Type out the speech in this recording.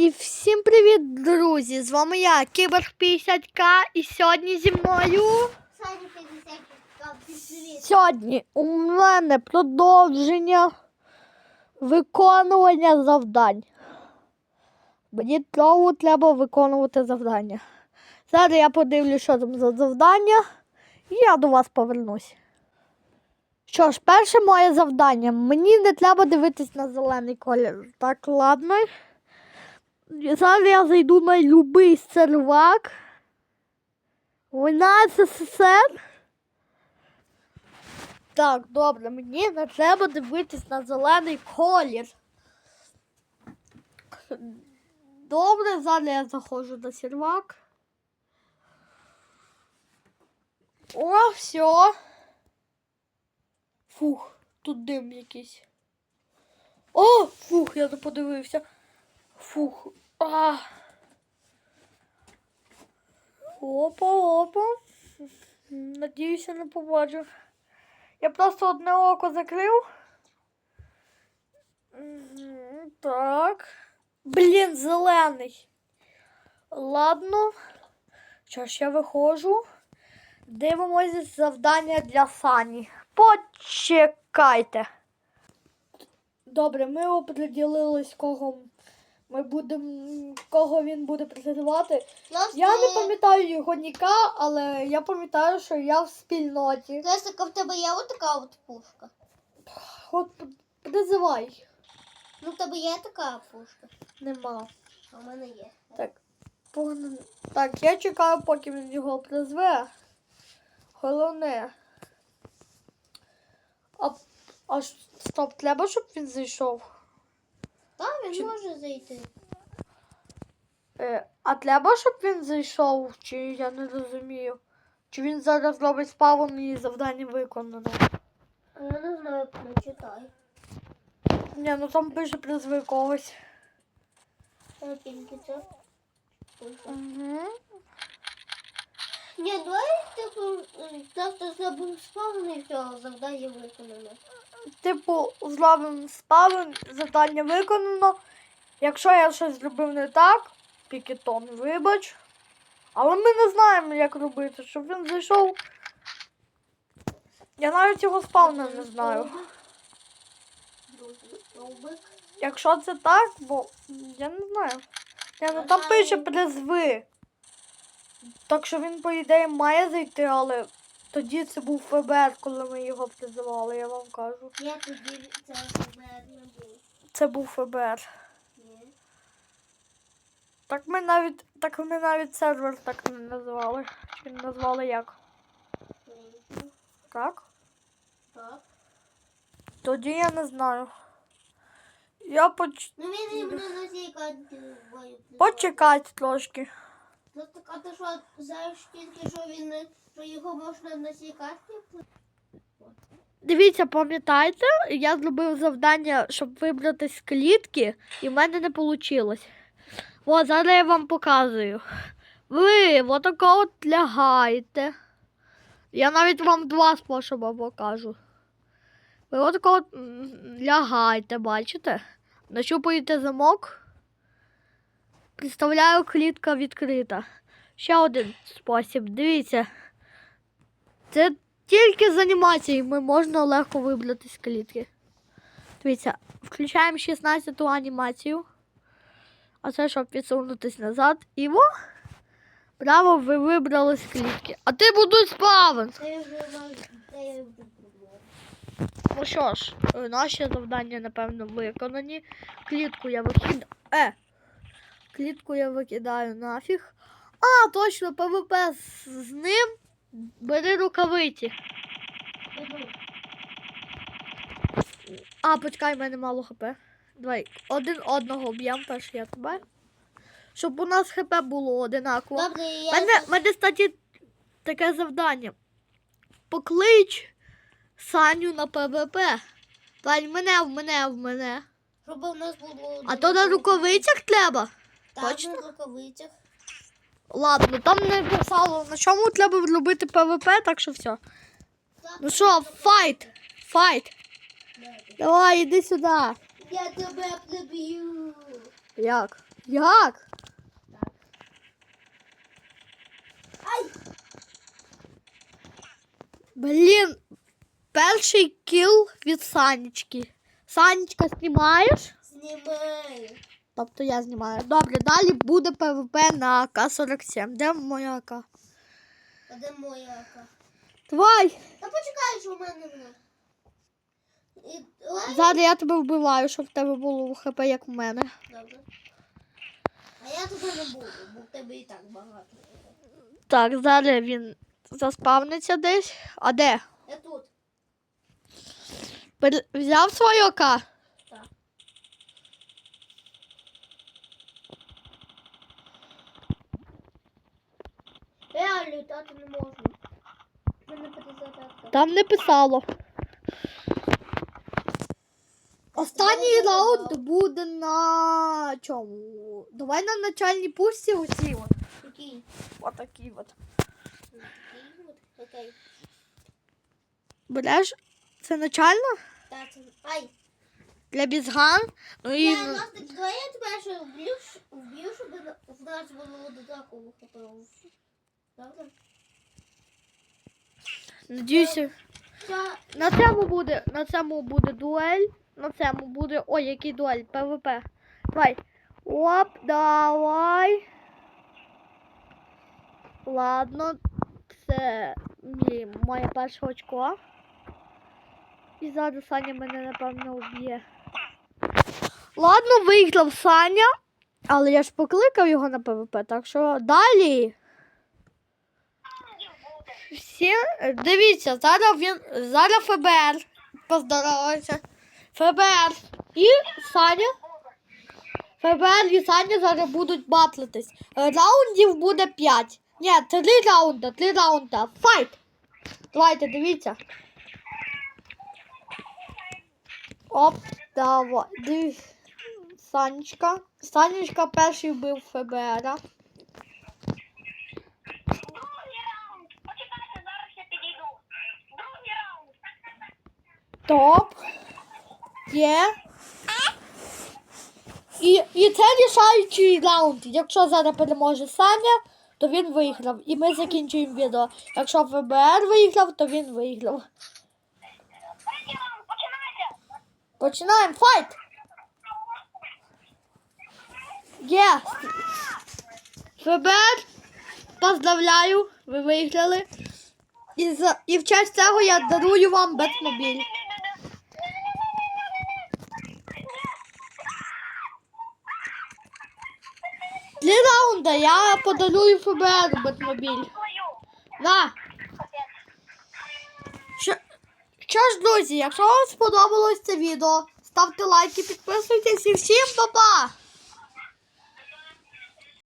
І всім привіт, друзі! З вами я, Кібер 50К, і сьогодні зі мною. Саня 50 привіт. Сьогодні у мене продовження виконування завдань. Мені знову треба виконувати завдання. Зараз я подивлюсь, що там за завдання, і я до вас повернусь. Що ж, перше моє завдання. Мені не треба дивитись на зелений колір. Так, ладно. Зараз я зайду на любий сервак. Війна СССР. Так, добре, мені не треба дивитись на зелений колір. Добре, зараз я заходжу на сервак. О, все. Фух, тут дим якийсь. О, фух, я не подивився. Фух. А. Опа, опа. Надіюся, не побачив. Я просто одне око закрив. Так. Блін, зелений. Ладно. Що ж, я виходжу. Дивимося завдання для Сані. Почекайте. Добре, ми оприділились, кого ми будемо, кого він буде призивати. Я не пам'ятаю його ніка, але я пам'ятаю, що я в спільноті. Лесика, в тебе є отака от пушка. От призивай. Ну, в тебе є така пушка. Нема. А в мене є. Так, погнали. Так, я чекаю, поки він його призве. Головне. А, а стоп, треба, щоб він зайшов. Так, Чи- може зайти. Е, а треба, щоб він зайшов, чи я не розумію. Чи він зараз робить спавн і завдання виконано. Я не знаю, прочитай. Ні, ну там пише призви когось. Тільки це. Угу. Ні, давай типу, завтра зробимо спавн і все, завдання виконано. Типу, зробимо спавн, завдання виконано. Якщо я щось зробив не так, пікетон, вибач. Але ми не знаємо, як робити, щоб він зайшов. Я навіть його спавна не знаю. Якщо це так, бо я не знаю. Я ну там пише призви. Так що він, по ідеї, має зайти, але тоді це був ФБР, коли ми його призивали, я вам кажу. Я тоді це ФБР не був. Це був ФБР. Ні. Так ми навіть так ми навіть сервер так не назвали. Чи не назвали як? Ні. Так? Так. Тоді я не знаю. Я поч... Ну він карті почекати трошки. Ну так, а ти що, знаєш тільки, що він що його можна на цій карті? Дивіться, пам'ятаєте, я зробив завдання, щоб вибрати з клітки, і в мене не вийшло. О, зараз я вам показую. Ви отако от лягаєте. Я навіть вам два способи покажу. Ви отако от лягаєте, бачите? Нащупуєте замок. Представляю, клітка відкрита. Ще один спосіб. Дивіться. Це тільки з анімаціями можна легко вибрати з клітки. Дивіться, включаємо 16-ту анімацію. А це щоб відсунутись назад. І во! Браво, ви вибрали з клітки. А ти будуть пробував. Ну що ж, е, наші завдання, напевно, виконані. Клітку я викидаю. Е! Клітку я викидаю нафіг. А, точно, ПВП з ним. Бери рукавиці. А, почекай, в мене мало хп. Давай, один одного б'ємо перш я тебе. Щоб у нас хп було одинаково. Добре, я... Мене, мене, кстати, таке завдання. Поклич Саню на ПВП. Вань, мене, в мене, в мене. Щоб у нас було... А то на рукавицях треба. Так, точно? на рукавицях. Ладно, там не писало, на чому треба робити ПВП, так що все. Ну що, файт! Файт! Давай, іди сюди. Я тебе приб'ю. Як? Як? Ай! Блін, перший кіл від Санечки. Санечка, знімаєш? Знімаю. Тобто я знімаю. Добре, далі буде ПВП на К-47. Де моя АК? А де моя ака? Давай! Та почекай, що в мене вона. І. Зараз я тебе вбиваю, щоб в тебе було ХП, як в мене. Добре. А я туди не буду, бо в тебе і так багато. Так, зараз він заспавниться десь. А де? Я тут. Пер- Взяв свою АК? Я літати не можу. Мене. Там не писало. Останній раунд добре. буде на чому? Давай на начальній пусті оці от. Який? Отакі от. Який? От, Окей. Береш? Це начально? Так, це... Ай. Для бізган. Ну і. Я, Настя, давай я тебе ще вб'ю, вб'ю, щоб в нас було до такого хопило. Надіюся. На цьому буде. На цьому буде дуель. На цьому буде. Ой, який дуель? ПВП. Давай. Оп, давай. Ладно. Це мій, моє перше очко. І зараз Саня мене напевно вб'є. Ладно, виграв Саня. Але я ж покликав його на ПВП, так що далі. Всі, дивіться, зараз він зараз ФБР. Поздоровайся. ФБР і Саня. ФБР і Саня зараз будуть батлитись. Раундів буде 5. Ні, 3 раунди, 3 раунди. Файт! Давайте, дивіться. Оп, давай. Див... Санечка. Санечка перший вбив ФБР. Другий раунд. Почекайте, зараз я підійду. Другий раунд. Топ. Є. І, і це рішаючий раунд. Якщо зараз переможе Саня, то він виграв. І ми закінчуємо відео. Якщо ФБР виграв, то він виграв. Починаємо файт! Є! ФБР! Поздравляю! Ви виграли. І, за, і в честь цього я дарую вам Бетмобіль. Три раунди я подарую ФБР Бетмобіль. На! Що, що ж, друзі, якщо вам сподобалось це відео, ставте лайки, підписуйтесь і всім па-па!